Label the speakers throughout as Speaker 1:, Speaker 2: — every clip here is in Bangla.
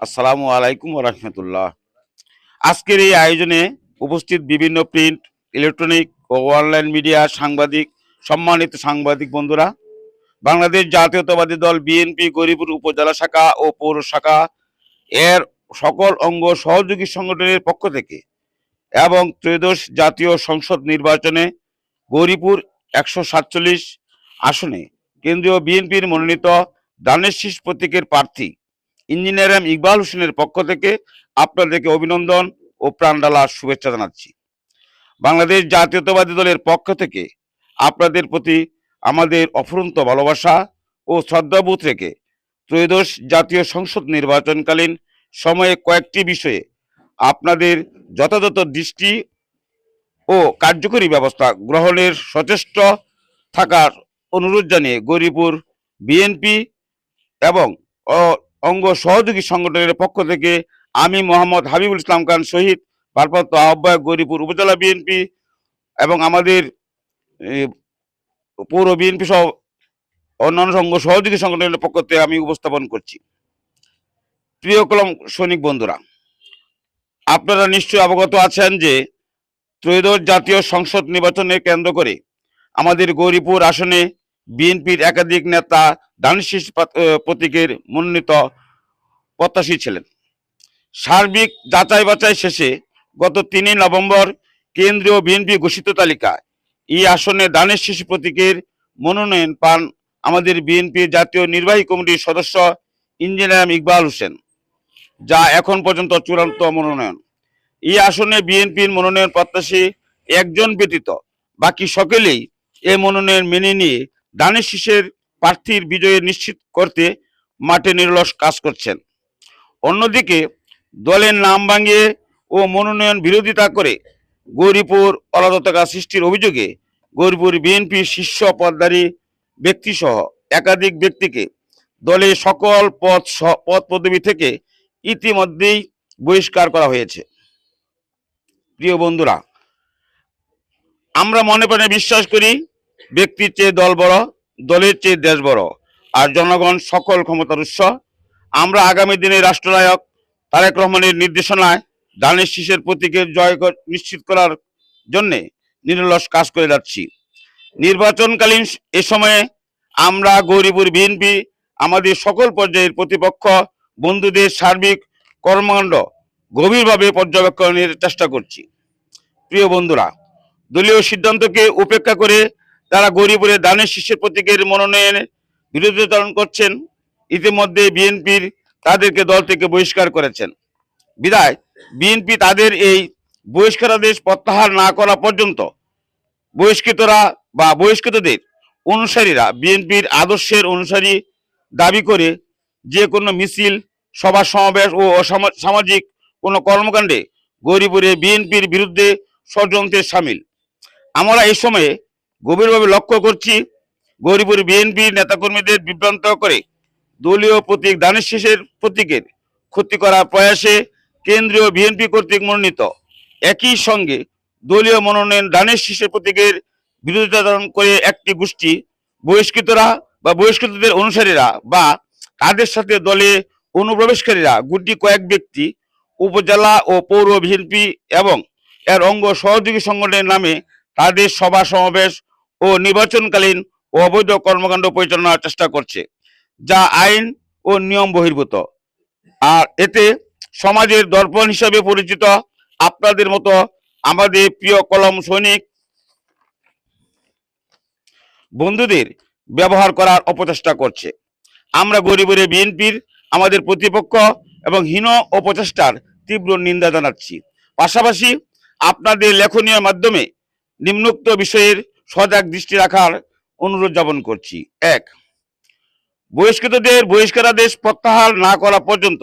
Speaker 1: আসসালামু আলাইকুম রহমতুল্লাহ। আজকের এই আয়োজনে উপস্থিত বিভিন্ন প্রিন্ট, ইলেকট্রনিক ও অনলাইন মিডিয়া সাংবাদিক, সম্মানিত সাংবাদিক বন্ধুরা, বাংলাদেশ জাতীয়তাবাদী দল বিএনপি গরিপুর উপজেলা শাখা ও পৌর শাখা এর সকল অঙ্গ সহযোগী সংগঠনের পক্ষ থেকে এবং ত্রয়োদশ জাতীয় সংসদ নির্বাচনে গৌরীপুর একশো সাতচল্লিশ আসনে কেন্দ্রীয় বিএনপির মনোনীত দানের শীষ প্রতীকের প্রার্থী ইঞ্জিনিয়ার এম ইকবাল হোসেনের পক্ষ থেকে আপনাদেরকে অভিনন্দন ও প্রাণডালা শুভেচ্ছা জানাচ্ছি। বাংলাদেশ জাতীয়তাবাদী দলের পক্ষ থেকে আপনাদের প্রতি আমাদের অফুরন্ত ভালোবাসা ও শ্রদ্ধাবোধ রেখে ত্রয়োদশ জাতীয় সংসদ নির্বাচনকালীন সময়ে কয়েকটি বিষয়ে আপনাদের যথাযথ দৃষ্টি ও কার্যকরী ব্যবস্থা গ্রহণের সচেষ্ট থাকার অনুরোধ জানিয়ে গৌরীপুর বিএনপি এবং অঙ্গ সহযোগী সংগঠনের পক্ষ থেকে আমি মোহাম্মদ হাবিবুল ইসলাম খান শহীদ, ভারপ্রাপ্ত আহ্বায়ক গৌরীপুর উপজেলা বিএনপি এবং আমাদের পৌর বিএনপি সহ অন্যান্য অঙ্গ সহযোগী সংগঠনের পক্ষ থেকে আমি উপস্থাপন করছি। প্রিয় কলম সৈনিক বন্ধুরা, আপনারা নিশ্চয়ই অবগত আছেন যে ত্রয়োদশ জাতীয় সংসদ নির্বাচনে কেন্দ্র করে আমাদের গৌরীপুর আসনে বিএনপির একাধিক নেতা দানশীষ প্রতীকের মনোনীত প্রত্যাশী ছিলেন। সার্বিক যাচাই বাছাই শেষে গত তিনই নভেম্বর কেন্দ্রীয় বিএনপি ঘোষিত তালিকায় এই আসনে দানের শিশু প্রতীকের মনোনয়ন পান আমাদের বিএনপির জাতীয় নির্বাহী কমিটির সদস্য ইঞ্জিনিয়ার ইকবাল হোসেন, যা এখন পর্যন্ত চূড়ান্ত মনোনয়ন। এই আসনে বিএনপির মনোনয়ন প্রত্যাশী একজন ব্যতীত বাকি সকলেই এই মনোনয়ন মেনে নিয়ে দানের শীষের প্রার্থীর বিজয় নিশ্চিত করতে মাঠে নিরলস কাজ করছেন। অন্যদিকে দলের নাম ভাঙিয়ে ও মনোনয়ন বিরোধিতা করে গৌরীপুর অরাজকতা সৃষ্টির অভিযোগে গৌরীপুর বিএনপির শীর্ষ পদধারী ব্যক্তিসহ একাধিক ব্যক্তিকে দলের সকল পদ পদ পদবি থেকে ইতিমধ্যেই বহিষ্কার করা হয়েছে। প্রিয় বন্ধুরা, আমরা মনে প্রাণে বিশ্বাস করি ব্যক্তির চেয়ে দল বড় দলের চেয়ে দেশ বড়। আর জনগণ সকল ক্ষমতার উৎস। আমরা আগামী দিনে রাষ্ট্রনায়ক তারেক রহমানের নির্দেশনায় দানের শীষের প্রতীকের জয় নিশ্চিত করার জন্যে নিরলস কাজ করে যাচ্ছি। নির্বাচনকালীন এ সময়ে আমরা গৌরীপুর বিএনপি, আমাদের সকল পর্যায়ের প্রতিপক্ষ, বন্ধুদের সার্বিক কর্মকাণ্ড গভীরভাবে পর্যবেক্ষণের চেষ্টা করছি। প্রিয় বন্ধুরা, দলীয় সিদ্ধান্তকে উপেক্ষা করে তারা গরিপুরে দানের শীর্ষের প্রতীকের মনোনয়নের বিরোধিতা করছেন। ইতিমধ্যে বিএনপির তাদেরকে দল থেকে বহিষ্কার করেছেন। বিদায়, বিএনপি তাদের এই বহিষ্কারাদেশ প্রত্যাহার না করা পর্যন্ত বহিষ্কৃতরা বা বহিষ্কৃতদের অনুসারীরা বিএনপির আদর্শের অনুসারী দাবি করে যে কোনো মিছিল, সভা, সমাবেশ ও সামাজিক কোনো কর্মকাণ্ডে গরিপুরে বিএনপির বিরুদ্ধে ষড়যন্ত্রের সামিল। আমরা এই সময়ে গভীরভাবে লক্ষ্য করছি গরিপুর বিএনপির নেতাকর্মীদের বিভ্রান্ত করে দলীয় প্রতীক দানের শেষের প্রতীকের ক্ষতি করার প্রয়াসে কেন্দ্রীয় বিএনপি কর্তৃক মনোনীত। একই সঙ্গে দলীয় মনোনয়ন দানের শীষের প্রতীকের বিরোধিতা করে একটি গোষ্ঠী বহিষ্কৃতরা বা বহিষ্কৃতদের অনুসারীরা বা তাদের সাথে দলে অনুপ্রবেশকারীরা গুটি কয়েক ব্যক্তি, উপজেলা ও পৌর বিএনপি এবং এর অঙ্গ সহযোগী সংগঠনের নামে তাদের সভা সমাবেশ ও নির্বাচনকালীন ও অবৈধ কর্মকাণ্ড পরিচালনার চেষ্টা করছে, যা আইন ও নিয়ম বহির্ভূত। আর এতে সমাজের দর্পণ হিসাবে পরিচিত আপনাদের মতো আমাদের প্রিয় কলম সৈনিক বন্ধুদের ব্যবহার করার অপচেষ্টা করছে। আমরা গরিবের বিএনপির, আমাদের প্রতিপক্ষ এবং হীন অপচেষ্টার তীব্র নিন্দা জানাচ্ছি। পাশাপাশি আপনাদের লেখনীয় মাধ্যমে নিম্নোক্ত বিষয়ের সজাগ দৃষ্টি রাখার অনুরোধ জ্ঞাপন করছি। এক, বহিষ্কৃতদের, বহিষ্কারাদেশ প্রত্যাহার না করা পর্যন্ত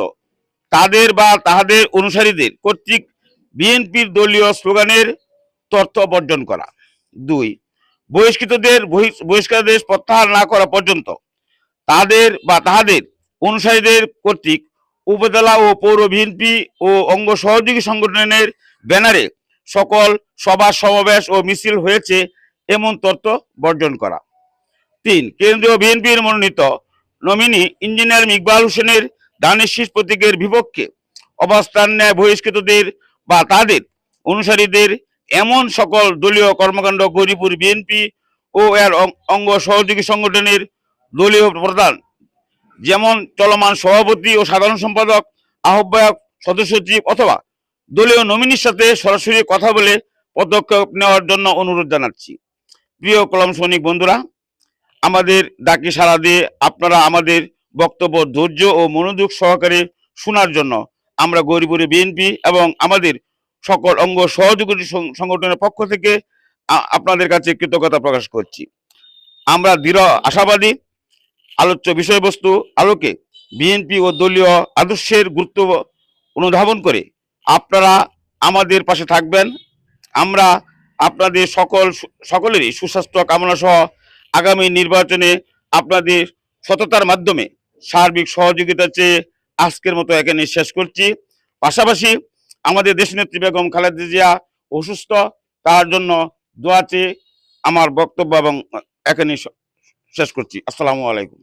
Speaker 1: তাদের বা তাহাদের অনুসারীদের কর্তৃক বিএনপির দলীয় স্লোগানের তথ্য বর্জন করা। দুই, বহিষ্কৃতদের বহি- বহিষ্কারাদেশ প্রত্যাহার না করা পর্যন্ত তাদের বা তাহাদের অনুসারীদের কর্তৃক উপজেলা ও পৌর বিএনপি ও অঙ্গ সহযোগী সংগঠনের ব্যানারে সকল সভা, সমাবেশ ও মিছিল হয়েছে এমন তথ্য বর্জন করা। তিন, কেন্দ্রীয় বিএনপির মনোনীত নমিনি ইঞ্জিনিয়ার ইকবাল হোসেনের দানের প্রতীকের বিপক্ষে অবস্থান নেয় বহিষ্কৃতদের বা তাদের অনুসারীদের এমন সকল দলীয় কর্মকাণ্ড গরিপুর বিএনপি ও এর অঙ্গ সহযোগী সংগঠনের দলীয় প্রধান, যেমন চলমান সভাপতি ও সাধারণ সম্পাদক, আহ্বায়ক, সদস্য সচিব অথবা দলীয় নমিনির সাথে সরাসরি কথা বলে পদক্ষেপ নেওয়ার জন্য অনুরোধ জানাচ্ছি। প্রিয় কলম সৈনিক বন্ধুরা, আমাদের ডাকে সাড়া দিয়ে আপনারা আমাদের বক্তব্য ধৈর্য ও মনোযোগ সহকারে শোনার জন্য আমরা গরিপুরে বিএনপি এবং আমাদের সকল অঙ্গ সহযোগী সংগঠনের পক্ষ থেকে আপনাদের কাছে কৃতজ্ঞতা প্রকাশ করছি। আমরা দৃঢ় আশাবাদী, আলোচ্য বিষয়বস্তু আলোকে বিএনপি ও দলীয় আদর্শের গুরুত্ব অনুধাবন করে আপনারা আমাদের পাশে থাকবেন। আমরা আপনাদের সকল সকলেরই সুস্বাস্থ্য কামনা সহ আগামী নির্বাচনে আপনাদের সততার মাধ্যমে সার্বিক সহযোগিতা চেয়ে আজকের মতো এখানে শেষ করছি। পাশাপাশি আমাদের দেশনেত্রী বেগম খালেদা জিয়া অসুস্থ, তার জন্য দোয়া চেয়ে আমার বক্তব্য এবং এখানে শেষ করছি। আসসালামু আলাইকুম।